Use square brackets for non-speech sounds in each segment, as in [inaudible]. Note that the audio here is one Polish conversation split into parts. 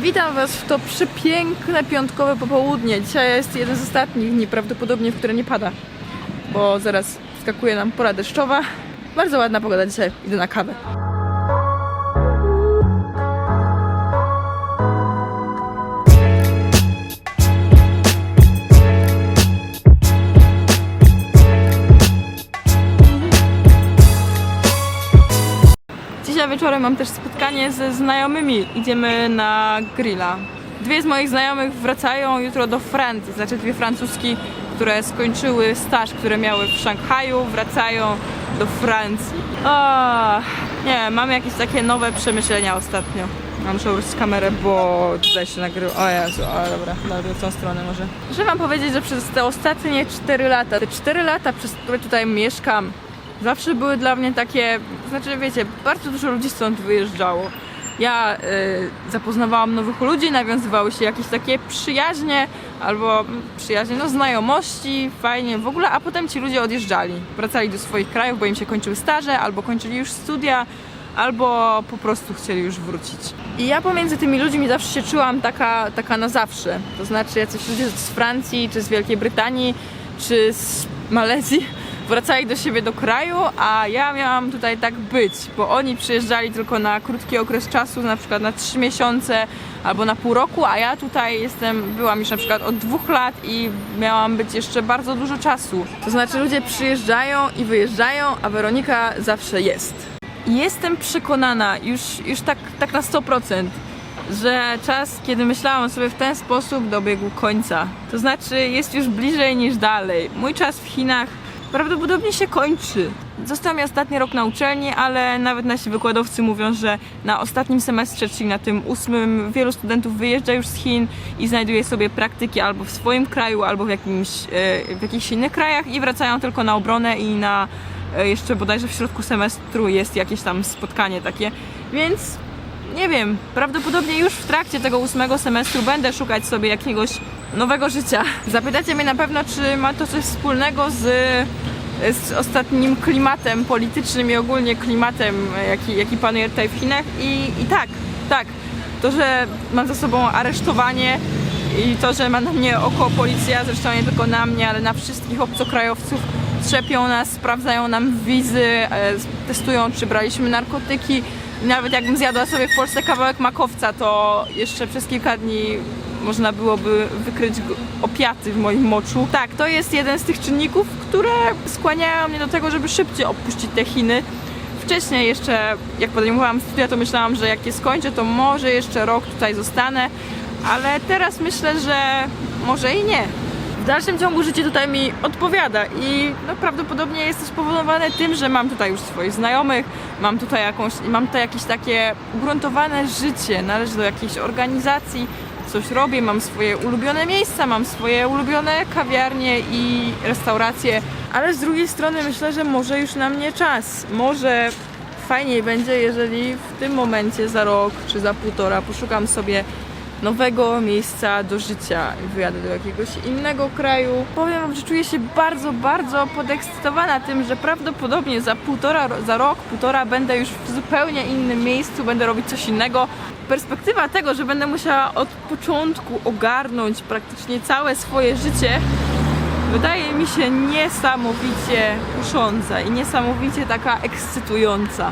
Witam Was w to przepiękne piątkowe popołudnie. Dzisiaj jest jeden z ostatnich dni, prawdopodobnie, w które nie pada, bo zaraz skakuje nam pora deszczowa. Bardzo ładna pogoda dzisiaj, idę na kawę. Mam też spotkanie ze znajomymi. Idziemy na grilla. Dwie z moich znajomych wracają jutro do Francji, znaczy dwie francuski, które skończyły staż, które miały w Szanghaju, wracają do Francji. O, nie, mam jakieś takie nowe przemyślenia ostatnio. Ja muszę użyć kamerę, bo tutaj się nagrywa. O Jezu, o dobra, dobra, w tą stronę może. Muszę wam powiedzieć, że przez te ostatnie 4 lata, te 4 lata, przez które tutaj mieszkam, zawsze były dla mnie takie, znaczy wiecie, bardzo dużo ludzi stąd wyjeżdżało. Ja y, zapoznawałam nowych ludzi, nawiązywały się jakieś takie przyjaźnie albo mm, przyjaźnie, no znajomości, fajnie w ogóle, a potem ci ludzie odjeżdżali. Wracali do swoich krajów, bo im się kończyły staże, albo kończyli już studia, albo po prostu chcieli już wrócić. I ja pomiędzy tymi ludźmi zawsze się czułam taka, taka na zawsze. To znaczy jacyś ludzie z Francji, czy z Wielkiej Brytanii, czy z Malezji wracali do siebie do kraju, a ja miałam tutaj tak być, bo oni przyjeżdżali tylko na krótki okres czasu, na przykład na 3 miesiące albo na pół roku, a ja tutaj jestem, byłam już na przykład od dwóch lat i miałam być jeszcze bardzo dużo czasu. To znaczy ludzie przyjeżdżają i wyjeżdżają, a Weronika zawsze jest. Jestem przekonana, już, już tak, tak na 100%, że czas, kiedy myślałam sobie w ten sposób, dobiegł końca. To znaczy, jest już bliżej niż dalej. Mój czas w Chinach prawdopodobnie się kończy. Został mi ostatni rok na uczelni, ale nawet nasi wykładowcy mówią, że na ostatnim semestrze, czyli na tym ósmym, wielu studentów wyjeżdża już z Chin i znajduje sobie praktyki albo w swoim kraju, albo w, jakimś, e, w jakichś innych krajach i wracają tylko na obronę i na e, jeszcze bodajże w środku semestru jest jakieś tam spotkanie takie. Więc nie wiem, prawdopodobnie już w trakcie tego ósmego semestru będę szukać sobie jakiegoś nowego życia. Zapytacie mnie na pewno, czy ma to coś wspólnego z, z ostatnim klimatem politycznym i ogólnie klimatem, jaki, jaki panuje tutaj w Chinach. I, I tak, tak. To, że mam za sobą aresztowanie i to, że ma na mnie oko policja, zresztą nie tylko na mnie, ale na wszystkich obcokrajowców, trzepią nas, sprawdzają nam wizy, e, testują, czy braliśmy narkotyki. I Nawet jakbym zjadła sobie w Polsce kawałek makowca, to jeszcze przez kilka dni można byłoby wykryć opiaty w moim moczu. Tak, to jest jeden z tych czynników, które skłaniają mnie do tego, żeby szybciej opuścić te Chiny. Wcześniej jeszcze, jak podejmowałam studia, to myślałam, że jak je skończę, to może jeszcze rok tutaj zostanę, ale teraz myślę, że może i nie. W dalszym ciągu życie tutaj mi odpowiada i no, prawdopodobnie jest to spowodowane tym, że mam tutaj już swoich znajomych, mam tutaj, jakąś, mam tutaj jakieś takie ugruntowane życie, należę do jakiejś organizacji, coś robię, mam swoje ulubione miejsca, mam swoje ulubione kawiarnie i restauracje, ale z drugiej strony myślę, że może już na mnie czas, może fajniej będzie, jeżeli w tym momencie za rok czy za półtora poszukam sobie nowego miejsca do życia i wyjadę do jakiegoś innego kraju. Powiem wam, że czuję się bardzo, bardzo podekscytowana tym, że prawdopodobnie za półtora, za rok, półtora będę już w zupełnie innym miejscu, będę robić coś innego. Perspektywa tego, że będę musiała od początku ogarnąć praktycznie całe swoje życie, wydaje mi się niesamowicie kusząca i niesamowicie taka ekscytująca.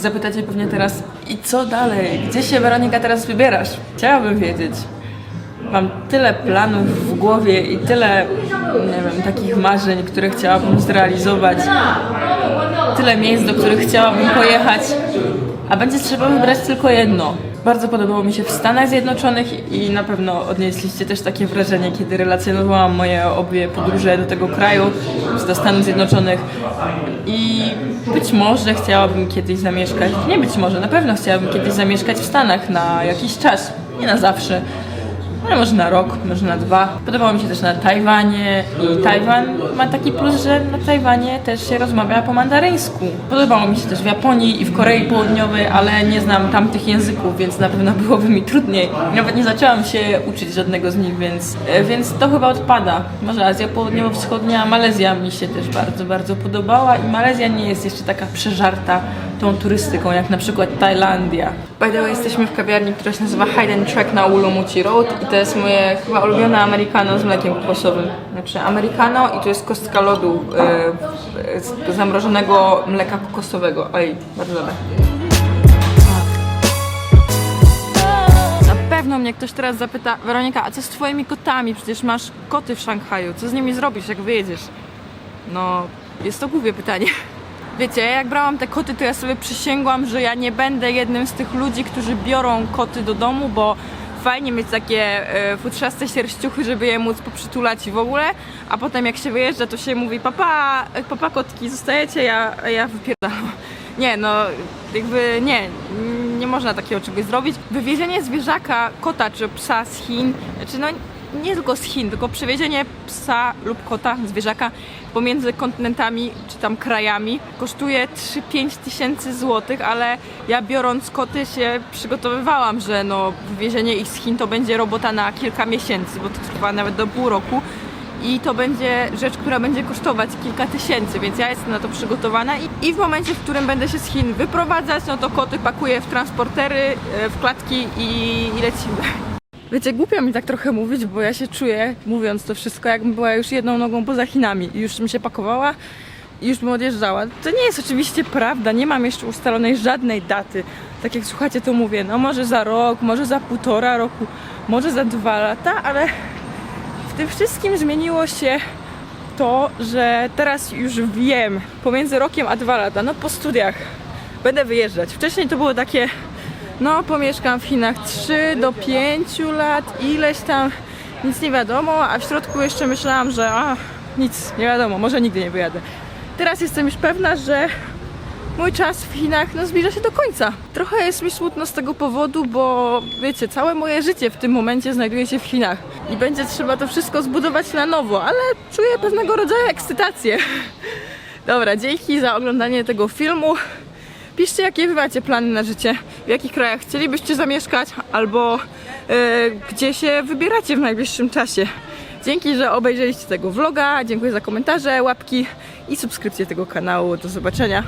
Zapytacie pewnie teraz, i co dalej? Gdzie się Weronika teraz wybierasz? Chciałabym wiedzieć. Mam tyle planów w głowie i tyle, nie wiem, takich marzeń, które chciałabym zrealizować. Tyle miejsc, do których chciałabym pojechać. A będzie trzeba wybrać tylko jedno. Bardzo podobało mi się w Stanach Zjednoczonych i na pewno odnieśliście też takie wrażenie, kiedy relacjonowałam moje obie podróże do tego kraju, do Stanów Zjednoczonych. I być może chciałabym kiedyś zamieszkać, nie być może, na pewno chciałabym kiedyś zamieszkać w Stanach na jakiś czas, nie na zawsze. Ale może na rok, może na dwa. Podobało mi się też na Tajwanie i Tajwan ma taki plus, że na Tajwanie też się rozmawia po mandaryńsku. Podobało mi się też w Japonii i w Korei Południowej, ale nie znam tamtych języków, więc na pewno byłoby mi trudniej. Nawet nie zaczęłam się uczyć żadnego z nich, więc, e, więc to chyba odpada. Może Azja Południowo-Wschodnia, Malezja mi się też bardzo, bardzo podobała i Malezja nie jest jeszcze taka przeżarta tą turystyką, jak na przykład Tajlandia. By the way, jesteśmy w kawiarni, która się nazywa Hidden Track na Ulumuci Road i to jest moje chyba ulubione americano z mlekiem kokosowym. Znaczy americano i to jest kostka lodu e, z zamrożonego mleka kokosowego. Oj, bardzo dobre. Pewno mnie ktoś teraz zapyta, Weronika, a co z twoimi kotami? Przecież masz koty w Szanghaju. Co z nimi zrobisz, jak wyjedziesz? No, jest to głupie pytanie. Wiecie, jak brałam te koty, to ja sobie przysięgłam, że ja nie będę jednym z tych ludzi, którzy biorą koty do domu, bo fajnie mieć takie e, futrzaste sierściuchy, żeby je móc poprzytulać i w ogóle, a potem jak się wyjeżdża, to się mówi papa, papa kotki, zostajecie, ja, ja wypierdalam. [laughs] Nie, no jakby nie, nie można takiego czegoś zrobić. Wywiezienie zwierzaka, kota czy psa z Chin, znaczy no nie tylko z Chin, tylko przewiezienie psa lub kota, zwierzaka pomiędzy kontynentami czy tam krajami kosztuje 3-5 tysięcy złotych, ale ja biorąc koty się przygotowywałam, że no wywiezienie ich z Chin to będzie robota na kilka miesięcy, bo to trwa nawet do pół roku i to będzie rzecz, która będzie kosztować kilka tysięcy, więc ja jestem na to przygotowana i, i w momencie, w którym będę się z Chin wyprowadzać, no to koty pakuję w transportery, e, w klatki i, i lecimy. Wiecie, głupio mi tak trochę mówić, bo ja się czuję, mówiąc to wszystko, jakbym była już jedną nogą poza Chinami i już bym się pakowała i już bym odjeżdżała. To nie jest oczywiście prawda, nie mam jeszcze ustalonej żadnej daty. Tak jak słuchacie, to mówię, no może za rok, może za półtora roku, może za dwa lata, ale w tym wszystkim zmieniło się to, że teraz już wiem, pomiędzy rokiem a dwa lata, no po studiach będę wyjeżdżać. Wcześniej to było takie, no pomieszkam w Chinach 3 do 5 lat, ileś tam, nic nie wiadomo, a w środku jeszcze myślałam, że a, nic nie wiadomo, może nigdy nie wyjadę. Teraz jestem już pewna, że mój czas w Chinach no, zbliża się do końca. Trochę jest mi smutno z tego powodu, bo wiecie, całe moje życie w tym momencie znajduje się w Chinach i będzie trzeba to wszystko zbudować na nowo, ale czuję pewnego rodzaju ekscytację. [laughs] Dobra, dzięki za oglądanie tego filmu. Piszcie, jakie wy macie plany na życie, w jakich krajach chcielibyście zamieszkać, albo e, gdzie się wybieracie w najbliższym czasie. Dzięki, że obejrzeliście tego vloga, dziękuję za komentarze, łapki i subskrypcję tego kanału. Do zobaczenia.